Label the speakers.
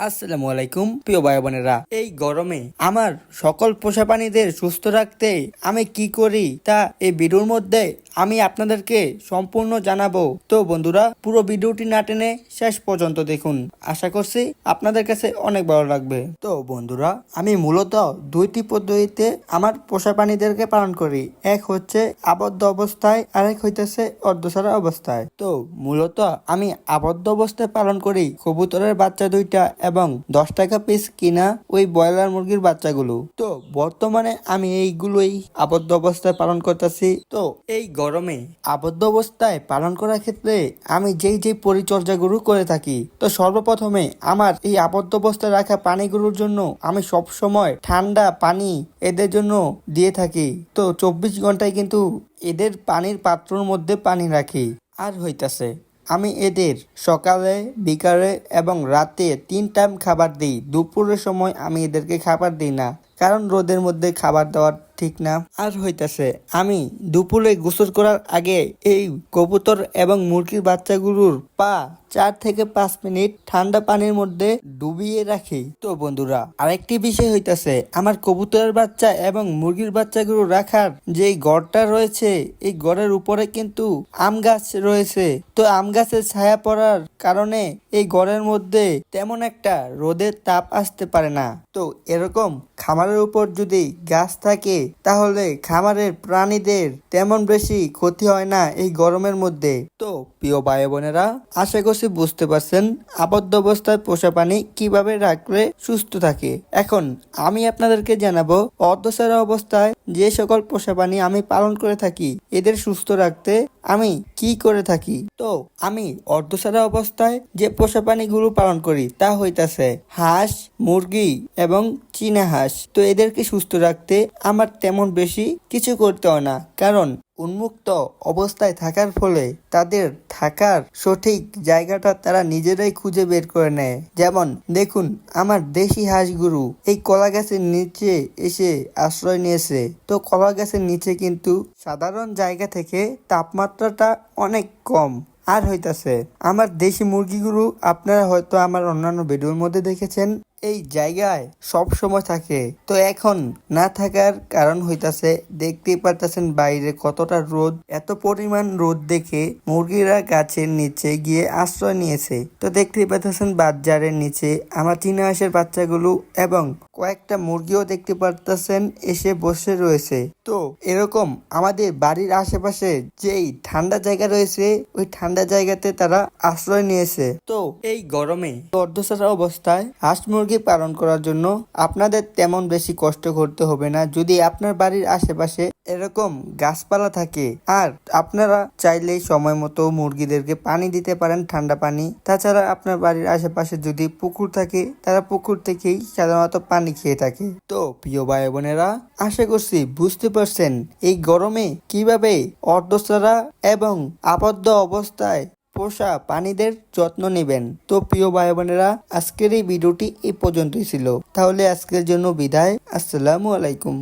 Speaker 1: আসসালামু আলাইকুম প্রিয় ভাই বোনেরা এই গরমে আমার সকল পোষা প্রাণীদের সুস্থ রাখতে আমি কি করি তা এই ভিডিওর মধ্যে আমি আপনাদেরকে সম্পূর্ণ জানাব। তো বন্ধুরা, পুরো ভিডিওটি না টেনে শেষ পর্যন্ত দেখুন। আশা করছি আপনাদের কাছে অনেক ভালো লাগবে। তো বন্ধুরা, আমি মূলত দুইটি পদ্ধতিতে আমার পোষা প্রাণীদেরকে পালন করি। এক হচ্ছে আবদ্ধ অবস্থায় আর এক হইতেছে অর্ধসারা অবস্থায়। তো মূলত আমি আবদ্ধ অবস্থায় পালন করি কবুতরের বাচ্চা দুইটা এবং দশ টাকা পিস কিনা ওই ব্রয়লার মুরগির বাচ্চাগুলো। তো বর্তমানে আমি এইগুলোই আবদ্ধ অবস্থায় পালন করতেছি। তো এই গরমে আবদ্ধ অবস্থায় পালন করার ক্ষেত্রে আমি যেই যেই পরিচর্যাগুলো করে থাকি, তো সর্বপ্রথমে আমার এই আবদ্ধ অবস্থায় রাখা প্রাণীগুলোর জন্য আমি সব সময় ঠান্ডা পানি এদের জন্য দিয়ে থাকি। তো চব্বিশ ঘন্টায় কিন্তু এদের পানির পাত্রর মধ্যে পানি রাখি। আর হইতাছে, আমি এদের সকালে, বিকালে এবং রাতে তিন টাইম খাবার দিই। দুপুরের সময় আমি এদেরকে খাবার দিই না, কারণ রোদের মধ্যে খাবার দেওয়ার ঠিক না। আর হইতাছে, আমি দুপুরে গোসল করার আগে এই কবুতর এবং মুরগির বাচ্চাগুলোর পা চার থেকে পাঁচ মিনিট ঠান্ডা পানির মধ্যে ডুবিয়ে রাখি। তো বন্ধুরা, আরেকটি বিষয় হইতাছে, আমার কবুতরের বাচ্চা এবং মুরগির বাচ্চাগুলো রাখার যে ঘরটা রয়েছে, এই ঘরের উপরে কিন্তু আম গাছ রয়েছে। তো আম গাছের ছায়া পড়ার কারণে এই ঘরের মধ্যে তেমন একটা রোদের তাপ আসতে পারে না। তো এরকম খামারের উপর যদি গাছ থাকে তাহলে খামারের প্রাণীদের তেমন বেশি ক্ষতি হয় না এই গরমের মধ্যে। তো প্রিয় ভাই বোনেরা আশা করছি বুঝতে পারছেন আবদ্ধ অবস্থায় পোষা প্রাণী কীভাবে রাখলে সুস্থ থাকে। এখন আমি আপনাদেরকে জানাব অর্ধসারা অবস্থায় যে সকল পোষা প্রাণী আমি পালন করে থাকি, এদের সুস্থ রাখতে আমি কি করে থাকি? তো আমি অর্ধসারা অবস্থায় যে পোষা প্রাণীগুলো পালন করি তা হইতাছে হাঁস, মুরগি এবং চীনা হাঁস। তো এদেরকে সুস্থ রাখতে আমার তেমন বেশি কিছু করতে হয় না। কারণ উন্মুক্ত অবস্থায় থাকার ফলে তাদের থাকার সঠিক জায়গাটা তারা নিজেরাই খুঁজে বের করে নেয়। যেমন, দেখুন, আমার দেশি হাঁসগুরু এই কলা গাছের নিচে এসে আশ্রয় নিয়েছে। তো কলা গাছের নিচে কিন্তু সাধারণ জায়গা থেকে তাপমাত্রাটা অনেক কম। আর হইতাছে, আমার দেশি মুরগিগুলো আপনারা হয়তো আমার অন্যান্য ভিডিওর মধ্যে দেখেছেন। এই জায়গায় সব সময় থাকে। তো এখন না থাকার কারণ হইতাছে, দেখতেই পারতেছেন বাইরে কতটা রোদ, এত পরিমাণ রোদ দেখে মুরগিরা গাছের নিচে গিয়ে আশ্রয় নিয়েছে। তো দেখতেই পারতেছেন বাজারের নিচে আমার চীনা হাঁসের বাচ্চাগুলো এবং কয়েকটা মুরগিও দেখতে পারতেছেন এসে বসে রয়েছে। তো এরকম আমাদের বাড়ির আশেপাশে যেই ঠান্ডা জায়গা রয়েছে, ওই ঠান্ডা জায়গাতে তারা আশ্রয় নিয়েছে। তো এই গরমে অর্ধসারা অবস্থায় হাঁস মুরগি পালন করার জন্য আপনাদের তেমন বেশি কষ্ট করতে হবে না। যদি আপনার বাড়ির আশেপাশে এরকম গাছপালা থাকে, আর আপনারা চাইলেই সময় মতো মুরগিদেরকে পানি দিতে পারেন ঠান্ডা পানি। তাছাড়া আপনার বাড়ির আশেপাশে যদি পুকুর থাকে, তারা পুকুর থেকেই সাধারণত পানি খেয়ে থাকে। তো প্রিয় ভাই বোনেরা আশা করছি বুঝতে পারছেন এই গরমে কীভাবে অর্ধসারা এবং আবদ্ধ অবস্থায় পোষা প্রাণীদের যত্ন নেবেন। তো প্রিয় ভাই বোনেরা আজকের এই ভিডিওটি এই পর্যন্তই ছিল। তাহলে আজকের জন্য বিদায়। আসসালামু আলাইকুম।